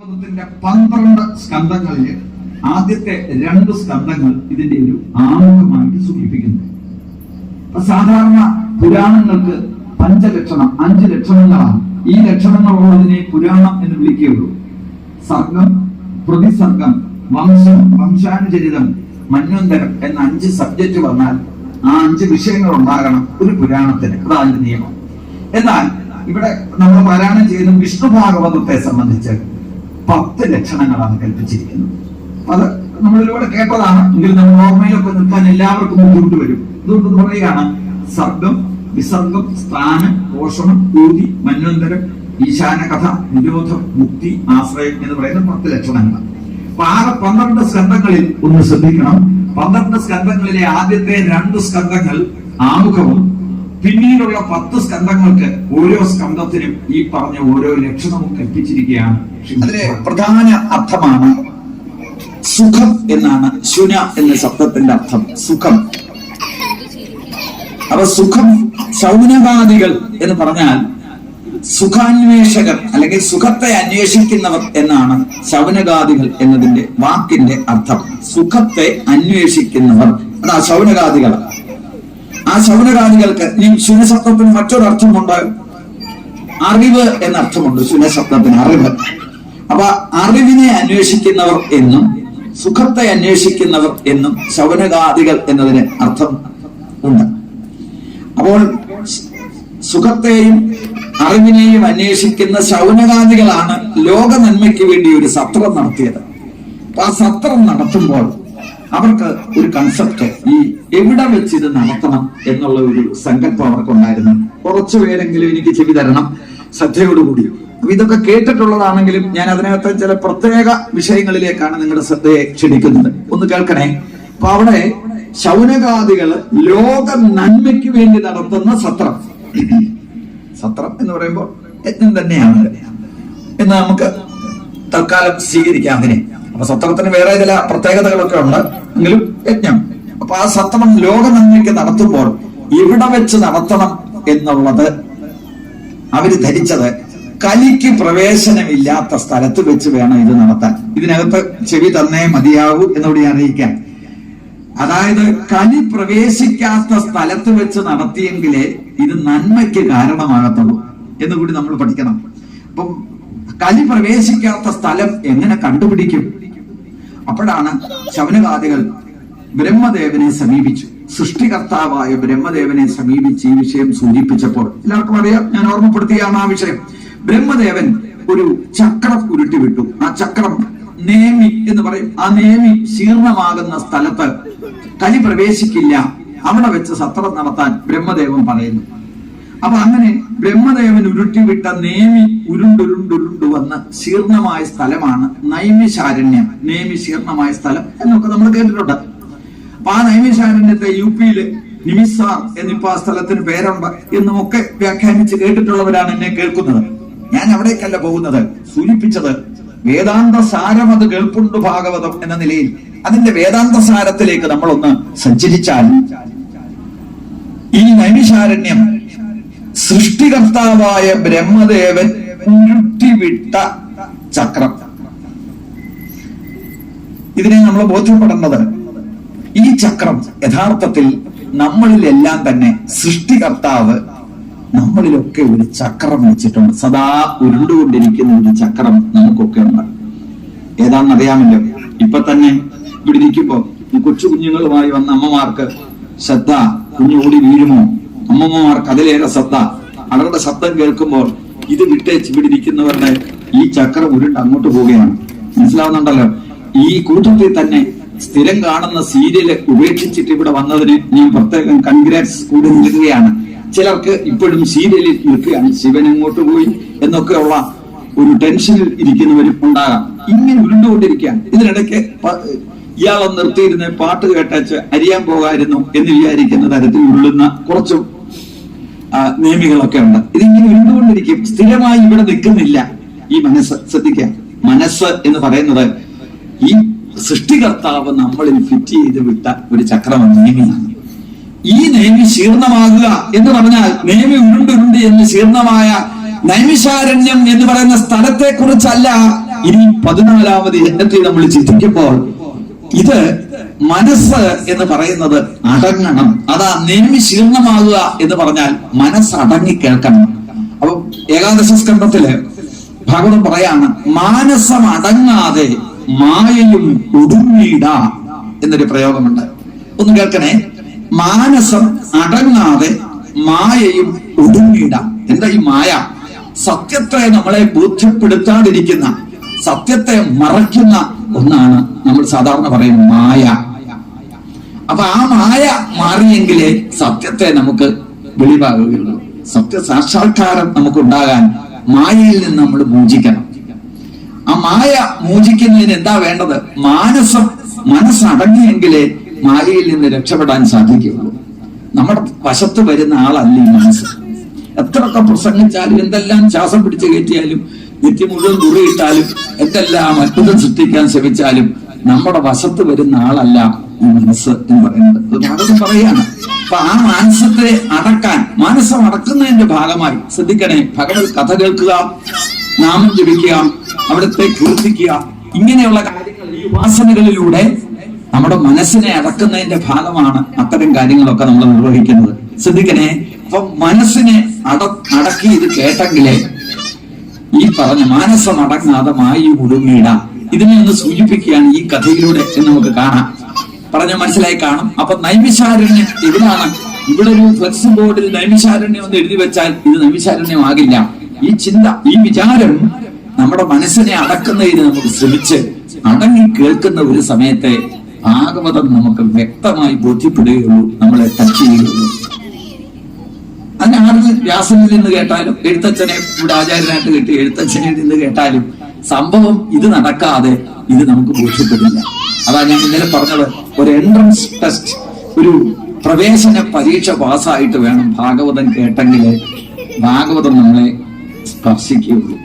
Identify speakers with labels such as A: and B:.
A: ഭാഗവതത്തിന്റെ പന്ത്രണ്ട് സ്കന്ധങ്ങളിൽ ആദ്യത്തെ രണ്ട് സ്കന്ധങ്ങൾ ഇതിന്റെ ഒരു ആമുഖമായിട്ട് സൂചിപ്പിക്കുന്നു. സാധാരണ പുരാണങ്ങൾക്ക് പഞ്ചലക്ഷണം അഞ്ച് ലക്ഷണങ്ങളാണ്. ഈ ലക്ഷണങ്ങളുള്ളതിനെ പുരാണം എന്ന് വിളിക്കുകയുള്ളൂ. സർഗം പ്രതിസർഗം വംശം വംശാനുചരിതം മന്വന്തരം എന്ന അഞ്ച് സബ്ജക്റ്റ് വന്നാൽ ആ അഞ്ച് വിഷയങ്ങൾ ഉണ്ടാകണം ഒരു പുരാണത്തിന്. അതാണ് നിയമം. എന്നാൽ ഇവിടെ നമ്മൾ പാരായണം ചെയ്യുന്ന വിഷ്ണു ഭാഗവതത്തെ സംബന്ധിച്ച്. പത്ത് ലക്ഷണങ്ങളാണ് കൽപ്പിച്ചിരിക്കുന്നത്. അത് നമ്മളിലൂടെ കേട്ടതാണ്. എങ്കിൽ നമ്മൾ ഓർമ്മയിലൊക്കെ നിൽക്കാൻ എല്ലാവർക്കും ബുദ്ധിമുട്ട് വരും. അതുകൊണ്ട് പറയുകയാണ് സർഗം വിസർഗം സ്ഥാനം പോഷണം ഊതി മന്വന്തരം ഈശാന കഥ നിരോധം മുക്തി ആശ്രയം എന്ന് പറയുന്ന പത്ത് ലക്ഷണങ്ങൾ. അപ്പൊ ആകെ പന്ത്രണ്ട് സ്കന്ധങ്ങളിൽ ഒന്ന് ശ്രദ്ധിക്കണം. പന്ത്രണ്ട് സ്കന്ധങ്ങളിലെ ആദ്യത്തെ രണ്ട് സ്കന്ധങ്ങൾ ആമുഖവും പിന്നീടുള്ള പത്ത് സ്കന്ധങ്ങൾക്ക് ഓരോ സ്കന്ധത്തിനും ഈ പറഞ്ഞ ഓരോ ലക്ഷണവും കൽപ്പിച്ചിരിക്കുകയാണ് അതിലെ പ്രധാന അർത്ഥമാണ് സുഖം എന്നാണ് ശുന എന്ന ശബ്ദത്തിന്റെ അർത്ഥം. സുഖം. അപ്പൊ സുഖം സൗനവാദികൾ എന്ന് പറഞ്ഞാൽ സുഖാന്വേഷകർ അല്ലെങ്കിൽ സുഖത്തെ അന്വേഷിക്കുന്നവർ എന്നാണ് ശൗനകാദികൾ എന്നതിന്റെ വാക്കിന്റെ അർത്ഥം. സുഖത്തെ അന്വേഷിക്കുന്നവർ. അതാ ശൗനകാദികൾ ആ ശൗനകാദികൾക്ക് ഈ ശൂന്യശബ്ദത്തിന് മറ്റൊരു അർത്ഥമുണ്ട്. അറിവ് എന്നർത്ഥമുണ്ട് ശുനശബ്ദത്തിന് അറിവ്. അപ്പൊ അറിവിനെ അന്വേഷിക്കുന്നവർ എന്നും സുഖത്തെ അന്വേഷിക്കുന്നവർ എന്നും ശൗനകാദികൾ എന്നതിന് അർത്ഥം ഉണ്ട്. അപ്പോൾ സുഖത്തെയും അറിവിനെയും അന്വേഷിക്കുന്ന ശൗനകാദികളാണ് ലോക നന്മയ്ക്ക് വേണ്ടി ഒരു സത്രം നടത്തിയത്. അപ്പൊ ആ സത്രം നടത്തുമ്പോൾ അവർക്ക് ഒരു കൺസെപ്റ്റ് ഈ എവിടെ വെച്ച് ഇത് നടത്തണം എന്നുള്ള ഒരു സങ്കല്പം അവർക്കുണ്ടായിരുന്നു. കുറച്ചു പേരെങ്കിലും എനിക്ക് ചെവി തരണം ശ്രദ്ധയോടുകൂടി. അപ്പൊ ഇതൊക്കെ കേട്ടിട്ടുള്ളതാണെങ്കിലും ഞാൻ അതിനകത്ത് ചില പ്രത്യേക വിഷയങ്ങളിലേക്കാണ് നിങ്ങളുടെ ശ്രദ്ധയെ ക്ഷണിക്കുന്നത്. ഒന്ന് കേൾക്കണേ. അപ്പൊ അവിടെ ശൗനകാദികൾ ലോക നന്മയ്ക്ക് വേണ്ടി നടത്തുന്ന സത്രം. സത്രം എന്ന് പറയുമ്പോൾ യജ്ഞം തന്നെയാണ്. എന്ന് നമുക്ക് തൽക്കാലം സ്വീകരിക്കാം അതിനെ. അപ്പൊ സത്രത്തിന് വേറെ ചില പ്രത്യേകതകളൊക്കെ ഉണ്ട്. എങ്കിലും യജ്ഞം. അപ്പൊ ആ സത്രം ലോക നന്മയ്ക്ക് നടത്തുമ്പോൾ ഇവിടെ വെച്ച് നടത്തണം എന്നുള്ളത് അവർ ധരിച്ചത് കലിക്ക് പ്രവേശനമില്ലാത്ത സ്ഥലത്ത് വെച്ച് വേണം ഇത് നടത്താൻ. ഇതിനകത്ത് ചെവി തന്നേ മതിയാവൂ എന്നുകൂടി അറിയിക്കാൻ അതായത് കലി പ്രവേശിക്കാത്ത സ്ഥലത്ത് വെച്ച് നടത്തിയെങ്കിലേ ഇത് നന്മയ്ക്ക് കാരണമാകത്തുള്ളൂ എന്ന് കൂടി നമ്മൾ പഠിക്കണം. അപ്പം കലി പ്രവേശിക്കാത്ത സ്ഥലം എങ്ങനെ കണ്ടുപിടിക്കും? അപ്പോഴാണ് ശവനകാദികൾ ബ്രഹ്മദേവനെ സമീപിച്ചു. സൃഷ്ടികർത്താവായ ബ്രഹ്മദേവനെ സമീപിച്ച് ഈ വിഷയം സൂചിപ്പിച്ചപ്പോൾ എല്ലാവർക്കും അറിയാം ഞാൻ ഓർമ്മപ്പെടുത്തിയാണ് ആ വിഷയം. ബ്രഹ്മദേവൻ ഒരു ചക്രം ഉരുട്ടിവിട്ടു. ആ ചക്രം നേമി എന്ന് പറയും. ആ നേമി ശീർണമാകുന്ന സ്ഥലത്ത് കലി പ്രവേശിക്കില്ല. അവിടെ വെച്ച് സത്രം നടത്താൻ ബ്രഹ്മദേവൻ പറയുന്നു. അപ്പൊ അങ്ങനെ ബ്രഹ്മദേവൻ ഉരുട്ടിവിട്ട നേമി ഉരുണ്ടുരുണ്ടുരുണ്ടു വന്ന ശീർണമായ സ്ഥലമാണ് നൈമിശാരണ്യം. നേമി ശീർണമായ സ്ഥലം എന്നൊക്കെ നമ്മൾ കേട്ടിട്ടുണ്ട്. അപ്പൊ ആ നൈമിശാരണ്യത്തെ യു പിയിൽ നിമിസാർ എന്നിപ്പോ ആ സ്ഥലത്തിന് പേരുണ്ട് എന്നുമൊക്കെ വ്യാഖ്യാനിച്ച് കേട്ടിട്ടുള്ളവരാണ് എന്നെ കേൾക്കുന്നത്. ഞാൻ അവിടേക്കല്ല പോകുന്നത്. സൂചിപ്പിച്ചത് വേദാന്ത സാരം അത് കേൾപ്പുണ്ട് ഭാഗവതം എന്ന നിലയിൽ. അതിന്റെ വേദാന്ത സാരത്തിലേക്ക് നമ്മളൊന്ന് സഞ്ചരിച്ചാൽ ഈ നൈമിശാരണ്യം സൃഷ്ടികർത്താവായ ബ്രഹ്മദേവൻ ഉരുട്ടിവിട്ട ചക്രം. ഇതിനെ നമ്മൾ ബോധ്യപ്പെടേണ്ടത് ഈ ചക്രം യഥാർത്ഥത്തിൽ നമ്മളിലെല്ലാം തന്നെ സൃഷ്ടികർത്താവ് നമ്മളിലൊക്കെ ഒരു ചക്രം വെച്ചിട്ടുണ്ട്. സദാ ഉരുണ്ടുകൊണ്ടിരിക്കുന്ന ഒരു ചക്രം നമുക്കൊക്കെ ഉണ്ട്. ഏതാണെന്ന് അറിയാമല്ലോ ഇപ്പൊ തന്നെ ഇവിടെ ഇരിക്കുമ്പോ ഈ കൊച്ചു കുഞ്ഞുങ്ങളുമായി വന്ന അമ്മമാർക്ക് ശ്രദ്ധ കുഞ്ഞു കൂടി വീഴുമോ? അമ്മമ്മമാർക്ക് അതിലേറെ ശ്രദ്ധ അവരുടെ ശബ്ദം കേൾക്കുമ്പോൾ ഇത് വിട്ടേച്ച് ഇവിടെ ഈ ചക്രം ഉരുണ്ട് അങ്ങോട്ട് പോവുകയാണ്. മനസ്സിലാവുന്നുണ്ടല്ലോ? ഈ കൂട്ടത്തിൽ തന്നെ സ്ഥിരം കാണുന്ന സീരിയൽ ഉപേക്ഷിച്ചിട്ട് ഇവിടെ വന്നതിന് ഞാൻ പ്രത്യേകം കൺഗ്രാറ്റ്സ് കൂടി നൽകുകയാണ്. ചിലർക്ക് ഇപ്പോഴും സീരിയലിൽ നിൽക്കുകയാണ്. ശിവൻ എങ്ങോട്ട് പോയി എന്നൊക്കെയുള്ള ഒരു ടെൻഷനിൽ ഇരിക്കുന്നവരും ഉണ്ടാകാം. ഇങ്ങനെ ഉരുണ്ടുകൊണ്ടിരിക്കുകയാണ്. ഇതിനിടയ്ക്ക് ഇയാളെ നിർത്തിയിരുന്ന പാട്ട് കേട്ടച്ച് അരിയാൻ പോകായിരുന്നു എന്ന് വിചാരിക്കുന്ന തരത്തിൽ ഉരുളുന്ന കുറച്ചു നിയമികളൊക്കെ ഉണ്ട്. ഇതിങ്ങനെ ഉരുണ്ടുകൊണ്ടിരിക്കും. സ്ഥിരമായി ഇവിടെ നിൽക്കുന്നില്ല ഈ മനസ്സ്. ശ്രദ്ധിക്കുക. മനസ്സ് എന്ന് പറയുന്നത് ഈ സൃഷ്ടികർത്താവ് നമ്മളിൽ ഫിറ്റ് ചെയ്ത് വിട്ട ഒരു ചക്രമാണ് നിയമിയാണ്. ഈ നേമി ശീർണമാകുക എന്ന് പറഞ്ഞാൽ നേമി ഉരുണ്ടുരുണ്ട് എന്ന് ശീർണമായ നൈമിശാരണ്യം എന്ന് പറയുന്ന സ്ഥലത്തെ കുറിച്ചല്ല ഇനി പതിനാലാമത് യജ്ഞത്തെ നമ്മൾ ചിന്തിക്കുമ്പോൾ ഇത് മനസ്സ് എന്ന് പറയുന്നത് അടങ്ങണം. അതാ നേമി ശീർണമാകുക എന്ന് പറഞ്ഞാൽ മനസ്സ് അടങ്ങി കേൾക്കണം. അപ്പൊ ഏകാദശ സ്കന്ധത്തിൽ ഭാഗവതം പറയാണ് മാനസം അടങ്ങാതെ മായയും ഒടുങ്ങിയിട എന്നൊരു പ്രയോഗമുണ്ട്. ഒന്ന് കേൾക്കണേ. മാനസം അടങ്ങാതെ മായയും ഒടുങ്ങിയിട എന്താ ഈ മായ? സത്യത്തെ നമ്മളെ ബോധ്യപ്പെടുത്താതിരിക്കുന്ന സത്യത്തെ മറയ്ക്കുന്ന ഒന്നാണ്. നമ്മൾ സാധാരണ പറയും മായ അപ്പൊ ആ മായ മാറിയെങ്കിലേ സത്യത്തെ നമുക്ക് വെളിവാകുകയുള്ളൂ. സത്യ സാക്ഷാത്കാരം നമുക്ക് ഉണ്ടാകാൻ മായയിൽ നിന്ന് നമ്മൾ മോചിക്കണം. ആ മായ മോചിക്കുന്നതിന് എന്താ വേണ്ടത്? മാനസം മനസ്സടങ്ങിയെങ്കിലേ മായയിൽ നിന്ന് രക്ഷപ്പെടാൻ സാധിക്കുകയുള്ളൂ. നമ്മുടെ വശത്ത് വരുന്ന ആളല്ല ഈ മനസ്സ്. എത്രയൊക്കെ പ്രസംഗിച്ചാലും എന്തെല്ലാം ശ്വാസം പിടിച്ചു കയറ്റിയാലും നിത്യം മുഴുവൻ കുറിയിട്ടാലും എന്തെല്ലാം അത്ഭുതം സൃഷ്ടിക്കാൻ ശ്രമിച്ചാലും നമ്മുടെ വശത്ത് വരുന്ന ആളല്ല ഈ മനസ്സ് എന്ന് പറയുന്നത് അത് പറയുകയാണ്. അപ്പൊ ആ മാനസത്തെ അടക്കാൻ മാനസം അടക്കുന്നതിന്റെ ഭാഗമായി ശ്രദ്ധിക്കണേ. ഭഗവത് കഥ കേൾക്കുക നാമം ജപിക്കുക അവിടുത്തെ കീർത്തിക്കുക ഇങ്ങനെയുള്ള കാര്യങ്ങൾ ഈ ഉപാസനകളിലൂടെ നമ്മുടെ മനസ്സിനെ അടക്കുന്നതിന്റെ ഭാഗമാണ് അത്തരം കാര്യങ്ങളൊക്കെ നമ്മൾ നിർവഹിക്കുന്നത്. ശ്രദ്ധിക്കണേ. അപ്പൊ മനസ്സിനെ അട അടക്കി ഇത് കേട്ടെങ്കിലേ ഈ പറഞ്ഞ മാനസം അടങ്ങാതെ മായി മുഴുങ്ങിയിടാം ഇതിനെ ഒന്ന് സൂചിപ്പിക്കുകയാണ് ഈ കഥയിലൂടെ നമുക്ക് കാണാം. പറഞ്ഞ മനസ്സിലായി കാണും. അപ്പൊ നൈമിശാരണ്യം ഇതിലാണ് ഇവിടെ ഒരു ഫ്ലെക്സ് ബോർഡിൽ നൈമിശാരണ്യം എന്ന് എഴുതി വെച്ചാൽ ഇത് നൈമിഷാരണ്യമാകില്ല ഈ ചിന്ത ഈ വിചാരം നമ്മുടെ മനസ്സിനെ അടക്കുന്നതിന് നമുക്ക് ശ്രമിച്ച് അടങ്ങി കേൾക്കുന്ന ഒരു സമയത്തെ ഭാഗവതം നമുക്ക് വ്യക്തമായി ബോധ്യപ്പെടുകയുള്ളൂ നമ്മളെ ടച്ച് ചെയ്യുകയുള്ളൂ. അതിന് ആർക്ക് വ്യാസനിൽ നിന്ന് കേട്ടാലും എഴുത്തച്ഛനെ ഇവിടെ ആചാര്യനായിട്ട് കിട്ടി എഴുത്തച്ഛനിൽ നിന്ന് കേട്ടാലും സംഭവം ഇത് നടക്കാതെ ഇത് നമുക്ക് ബോധ്യപ്പെടില്ല അതാ ഞാൻ ഇന്നലെ പറഞ്ഞത് ഒരു എൻട്രൻസ് ടെസ്റ്റ് ഒരു പ്രവേശന പരീക്ഷ പാസ്സായിട്ട് വേണം ഭാഗവതം കേട്ടെങ്കിൽ ഭാഗവതം നമ്മളെ സ്പർശിക്കുകയുള്ളൂ.